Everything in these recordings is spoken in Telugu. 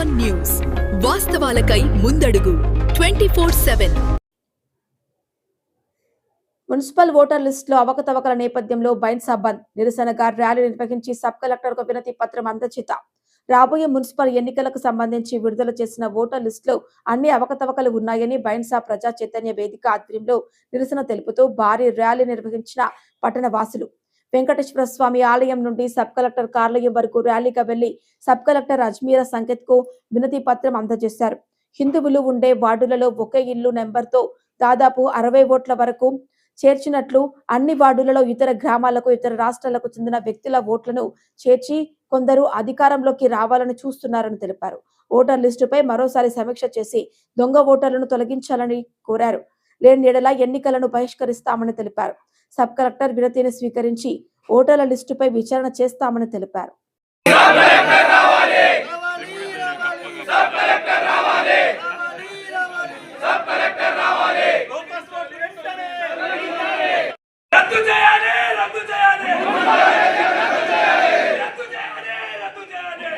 ఆన్ న్యూస్ వాస్తవాలకై ముందడుగు. Twenty four seven. Municipal voter లిస్టులో అవకతవకల నేపథ్యంలో బైన్సా బంద్ నిరసనగా ర్యాలీ నిర్వహించి సబ్ కలెక్టర్కు వినతి పత్రం అందచేత. రాబోయే మున్సిపల్ ఎన్నికలకు సంబంధించి విడుదల చేసిన ఓటర్ లిస్టులో అన్ని అవకతవకలు ఉన్నాయని బైన్సా ప్రజా చైతన్య వేదిక ఆధ్వర్యంలో నిరసన తెలుపుతూ భారీ ర్యాలీ నిర్వహించిన పట్టణ వాసులు. వెంకటేశ్వర స్వామి ఆలయం నుండి సబ్ కలెక్టర్ కార్యాలయం వరకు ర్యాలీగా వెళ్ళి సబ్ కలెక్టర్ అజ్మీరా సంకేత్కు వినతి పత్రం అందజేశారు. హిందువులు ఉండే వార్డులలో ఒకే ఇల్లు నెంబర్తో దాదాపు అరవై ఓట్ల వరకు చేర్చినట్లు అన్ని వార్డులలో ఇతర గ్రామాలకు ఇతర రాష్ట్రాలకు చెందిన వ్యక్తుల ఓట్లను చేర్చి కొందరు అధికారంలోకి రావాలని చూస్తున్నారని తెలిపారు. ఓటర్ లిస్టుపై మరోసారి సమీక్ష చేసి దొంగ ఓటర్లను తొలగించాలని కోరారు. లేని ఎడల ఎన్నికలను బహిష్కరిస్తామని తెలిపారు. సబ్ కలెక్టర్ వినతిని స్వీకరించి ఓటర్ల లిస్టుపై విచారణ చేస్తామని తెలిపారు. రద్దు చేయాలి రద్దు చేయాలి రద్దు చేయాలి రద్దు చేయాలి రద్దు చేయాలి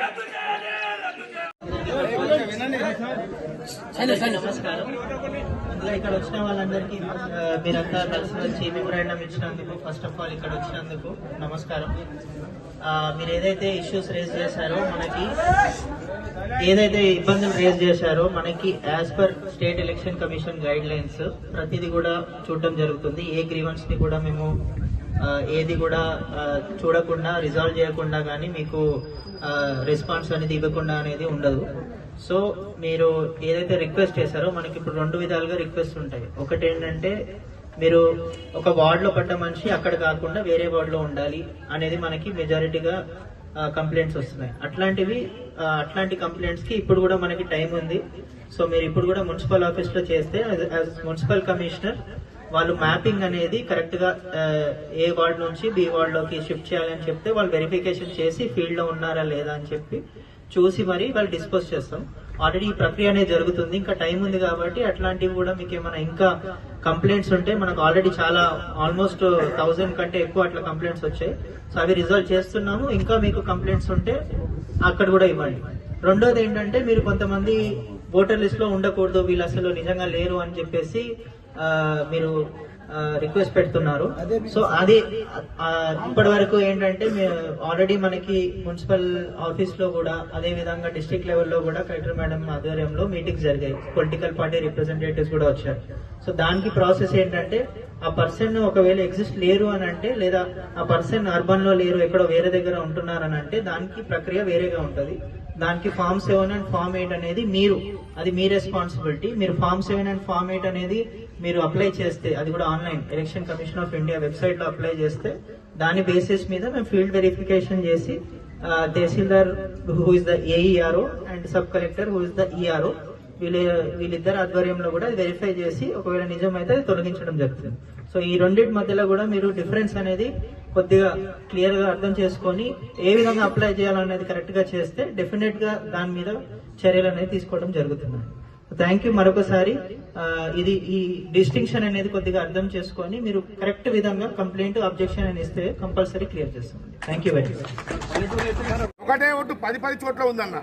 రద్దు చేయాలి నమస్కారం. అందులో ఇక్కడ వచ్చిన వాళ్ళందరికీ మీరంతా కలిసి వచ్చి మెమోరాండం ఇచ్చినందుకు ఫస్ట్ ఆఫ్ ఆల్ ఇక్కడ వచ్చినందుకు నమస్కారం. మీరు ఏదైతే ఇష్యూస్ రేజ్ చేశారో మనకి ఏదైతే ఇబ్బందులు రేజ్ చేశారో మనకి as per state election commission guidelines ప్రతిదీ కూడా చూడడం జరుగుతుంది. ఏ గ్రీవెన్స్ని కూడా మేము ఏది కూడా చూడకుండా రిజాల్వ్ చేయకుండా కానీ మీకు రెస్పాన్స్ అనేది ఇవ్వకుండా అనేది ఉండదు. సో మీరు ఏదైతే రిక్వెస్ట్ చేశారో మనకి ఇప్పుడు రెండు విధాలుగా రిక్వెస్ట్ ఉంటాయి. ఒకటి ఏంటంటే మీరు ఒక వార్డ్లో పడ్డ మనిషి అక్కడ కాకుండా వేరే వార్డులో ఉండాలి అనేది మనకి మెజారిటీగా కంప్లైంట్స్ వస్తున్నాయి. అట్లాంటివి అట్లాంటి కంప్లైంట్స్కి ఇప్పుడు కూడా మనకి టైం ఉంది. సో మీరు ఇప్పుడు కూడా మున్సిపల్ ఆఫీస్లో చేస్తే యాజ్ మున్సిపల్ కమిషనర్ వాళ్ళు మ్యాపింగ్ అనేది కరెక్ట్గా ఏ వార్డ్ నుంచి బి వార్డ్లోకి షిఫ్ట్ చేయాలని చెప్తే వాళ్ళు వెరిఫికేషన్ చేసి ఫీల్డ్లో ఉన్నారా లేదా అని చెప్పి చూసి మరి వాళ్ళు డిస్పోజ్ చేస్తాం. ఆల్రెడీ ఈ ప్రక్రియ అనేది జరుగుతుంది. ఇంకా టైం ఉంది కాబట్టి అట్లాంటివి కూడా మీకు ఏమైనా ఇంకా కంప్లైంట్స్ ఉంటే మనకు ఆల్రెడీ చాలా ఆల్మోస్ట్ థౌజండ్ కంటే ఎక్కువ అట్లా కంప్లైంట్స్ వచ్చాయి. సో అవి రిజాల్వ్ చేస్తున్నాము. ఇంకా మీకు కంప్లైంట్స్ ఉంటే అక్కడ కూడా ఇవ్వండి. రెండోది ఏంటంటే మీరు కొంతమంది ఓటర్ లిస్ట్లో ఉండకూడదు. వీళ్ళు అసలు నిజంగా లేరు అని చెప్పేసి మీరు రిక్వెస్ట్ పెడుతున్నారు. సో అది ఇప్పటి వరకు ఏంటంటే ఆల్రెడీ మనకి మున్సిపల్ ఆఫీస్లో కూడా అదే విధంగా డిస్ట్రిక్ట్ లెవెల్లో కూడా కలెక్టర్ మేడం ఆధ్వర్యంలో మీటింగ్స్ జరిగాయి. పొలిటికల్ పార్టీ రిప్రజెంటేటివ్స్ కూడా వచ్చారు. సో దానికి ప్రాసెస్ ఏంటంటే ఆ పర్సన్ ఒకవేళ ఎగ్జిస్ట్ లేరు అని అంటే లేదా ఆ పర్సన్ అర్బన్లో లేరు ఎక్కడో వేరే దగ్గర ఉంటున్నారని అంటే దానికి ప్రక్రియ వేరేగా ఉంటది. దానికి form seven and form eight అనేది మీరు అది మీ రెస్పాన్సిబిలిటీ మీరు form seven and form eight అనేది మీరు అప్లై చేస్తే అది కూడా online election commission of India వెబ్సైట్లో అప్లై చేస్తే దాని బేసిస్ మీద మేము ఫీల్డ్ వెరిఫికేషన్ చేసి tahsildar who is the AERO and sub collector who is the ERO వీళ్ళ వీళ్ళిద్దరు ఆధ్వర్యంలో కూడా వెరిఫై చేసి ఒకవేళ నిజమైతే అయితే తొలగించడం జరుగుతుంది. సో ఈ రెండింటి మధ్యలో కూడా మీరు డిఫరెన్స్ అనేది కొద్దిగా క్లియర్గా అర్థం చేసుకొని ఏ విధంగా అప్లై చేయాలనేది కరెక్ట్గా చేస్తే డెఫినెట్గా దాని మీద చర్యలు అనేది తీసుకోవడం జరుగుతుంది. థ్యాంక్ యూ మరొకసారి ఇది ఈ డిస్టింక్షన్ అనేది కొద్దిగా అర్థం చేసుకొని మీరు కరెక్ట్ విధంగా కంప్లైంట్ అబ్జెక్షన్ అని ఇస్తే కంపల్సరీ క్లియర్ చేస్తామండి. థ్యాంక్ యూ వెరీ మచ్ ఒకటే ఓటు పది పది చోట్ల ఉందన్న.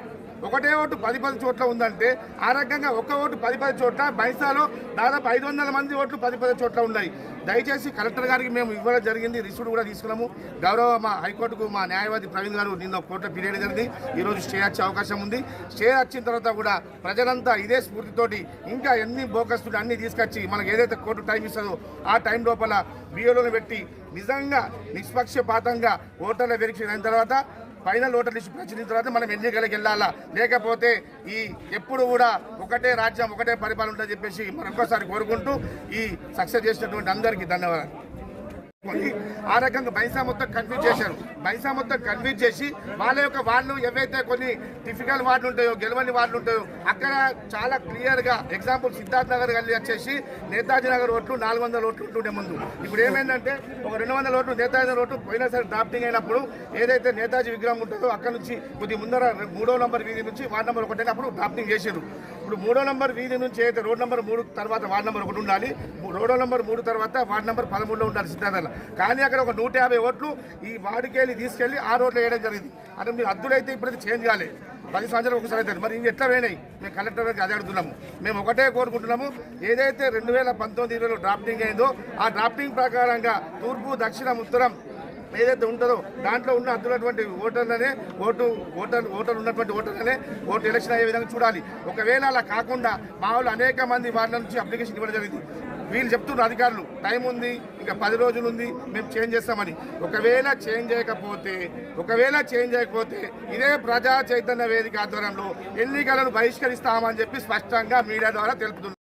ఒకటే ఓటు పది పది చోట్ల ఉందంటే ఆ రకంగా ఒక ఓటు పది పది చోట్ల బైసాలో దాదాపు ఐదు వందల మంది ఓట్లు పది పది చోట్ల ఉన్నాయి. దయచేసి కలెక్టర్ గారికి మేము ఇవ్వడం జరిగింది రిసీడ్ కూడా తీసుకున్నాము. గౌరవ మా హైకోర్టుకు మా న్యాయవాది ప్రవీణ్ గారు నిన్న కోర్టులో ఫిర్యాదు జరిగింది. ఈరోజు స్టే వచ్చే అవకాశం ఉంది. స్టే వచ్చిన తర్వాత కూడా ప్రజలంతా ఇదే స్ఫూర్తితోటి ఇంకా ఎన్ని బోకస్తులు అన్ని తీసుకొచ్చి మనకు ఏదైతే కోర్టు టైం ఇస్తుందో ఆ టైం లోపల బిఏలోని పెట్టి నిజంగా నిష్పక్షపాతంగా ఓటర్ల వెరిఫికేషన్ అయిన తర్వాత ఫైనల్ ఓటర్ లిస్ట్ ప్రచురించిన తర్వాత మనం ఎన్నికలకు వెళ్ళాలా? లేకపోతే ఈ ఎప్పుడు కూడా ఒకటే రాజ్యం ఒకటే పరిపాలన ఉంటుందని చెప్పేసి మరొకసారి కోరుకుంటూ ఈ సక్సెస్ చేసినటువంటి అందరికీ ధన్యవాదాలు. ఆ రకంగా బైసా మొత్తం కన్ఫ్యూజ్ చేశారు. బైసా మొత్తం కన్ఫ్యూజ్ చేసి వాళ్ళ యొక్క వాళ్ళు ఏవైతే కొన్ని డిఫికల్ట్ వార్డులు ఉంటాయో గెలవని వార్డులు ఉంటాయో అక్కడ చాలా క్లియర్గా ఎగ్జాంపుల్ సిద్ధార్థ్ నగర్ గల్లీ వచ్చేసి నేతాజీ నగర్ ఓట్లు నాలుగు వందల ఓట్లు ఉంటుండే ముందు. ఇప్పుడు ఏమైందంటే ఒక రెండు వందల ఓట్లు నేతాజీ నగర్ ఓట్లు పోయినసారి డ్రాఫ్టింగ్ అయినప్పుడు ఏదైతే నేతాజీ విగ్రహం ఉంటుందో అక్కడ నుంచి కొద్ది ముందర మూడో నంబర్ వీధి నుంచి వార్డు నెంబర్ ఒకటి అప్పుడు డ్రాఫ్టింగ్ చేశారు. ఇప్పుడు మూడో నంబర్ వీధి నుంచి అయితే రోడ్ నెంబర్ మూడు తర్వాత వార్డు నెంబర్ ఒకటి ఉండాలి రోడో నంబర్ మూడు తర్వాత వార్డు నెంబర్ పదమూడులో ఉండాలి సిద్ధార్థాల కానీ అక్కడ ఒక నూట యాభై ఓట్లు ఈ వార్డుకి వెళ్ళి తీసుకెళ్ళి ఆ రోడ్లో వేయడం జరిగింది. అంటే మీరు అద్దులైతే ఇప్పుడైతే చేంజ్ కాలే. పది సంవత్సరాలు ఒకసారి అవుతుంది. మరి ఇవి ఎట్లా పోయినాయి? మేము కలెక్టర్ గారికి అదే అడుగుతున్నాము. మేము ఒకటే కోరుకుంటున్నాము ఏదైతే రెండు వేల పంతొమ్మిది ఇరవైలో డ్రాఫ్టింగ్ అయిందో ఆ డ్రాఫ్టింగ్ ప్రకారంగా తూర్పు దక్షిణం ఉత్తరం ఏదైతే ఉంటుందో దాంట్లో ఉన్న అద్దులటువంటి ఓటర్లనే ఓటు ఓటర్ ఓటర్ ఉన్నటువంటి ఓటర్లనే ఓటు ఎలక్షన్ అయ్యే విధంగా చూడాలి. ఒకవేళ అలా కాకుండా మా వాళ్ళు అనేక మంది వాళ్ళ నుంచి అప్లికేషన్ ఇవ్వడం జరిగింది. వీళ్ళు చెప్తున్నారు అధికారులు టైం ఉంది ఇంకా పది రోజులు ఉంది మేము చేంజ్ చేస్తామని. ఒకవేళ చేంజ్ చేయకపోతే ఒకవేళ చేంజ్ చేయకపోతే ఇదే ప్రజా చైతన్య వేదిక ఆధ్వర్యంలో ఎన్నికలను బహిష్కరిస్తామని చెప్పి స్పష్టంగా మీడియా ద్వారా తెలుపుతున్నారు.